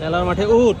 মেলার মাঠে উঠ।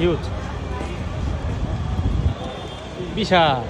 হিউজ বিশাল।